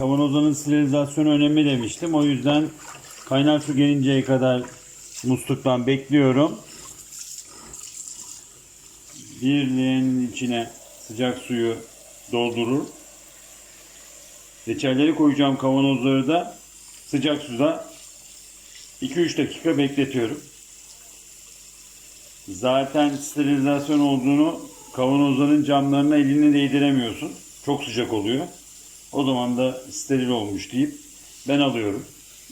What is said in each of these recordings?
Kavanozların sterilizasyonu önemli demiştim. O yüzden kaynar su gelinceye kadar musluktan bekliyorum. Bir leğenin içine sıcak suyu doldurur. Reçelleri koyacağım kavanozları da sıcak suda 2-3 dakika bekletiyorum. Zaten sterilizasyon olduğunu kavanozların camlarına elini değdiremiyorsun. Çok sıcak oluyor. O zaman da steril olmuş deyip ben alıyorum.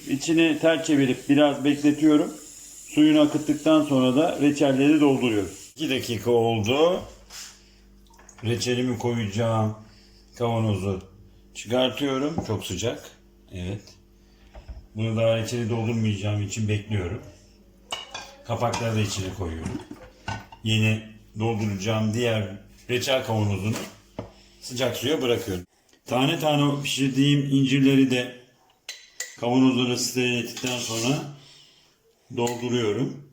İçini ters çevirip biraz bekletiyorum. Suyunu akıttıktan sonra da reçelleri dolduruyorum. 2 dakika oldu. Reçelimi koyacağım kavanozu çıkartıyorum. Çok sıcak. Evet. Bunu daha reçeli doldurmayacağım için bekliyorum. Kapakları da içine koyuyorum. Yeni dolduracağım diğer reçel kavanozunu sıcak suya bırakıyorum. Tane tane pişirdiğim incirleri de kavanozları steril sonra dolduruyorum.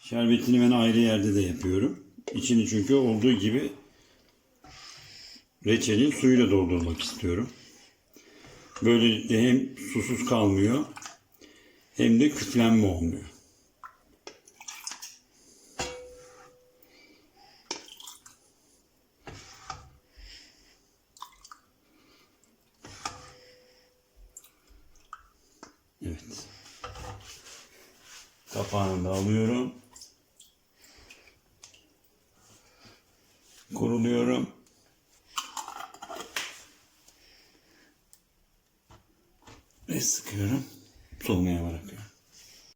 Şerbetini ben ayrı yerde de yapıyorum. İçini çünkü olduğu gibi reçelin suyuyla doldurmak istiyorum. Böylelikle hem susuz kalmıyor hem de küflenme olmuyor. Evet. Kapağını da alıyorum. Kuruluyorum. Ve sıkıyorum. Soğumaya bırakıyorum.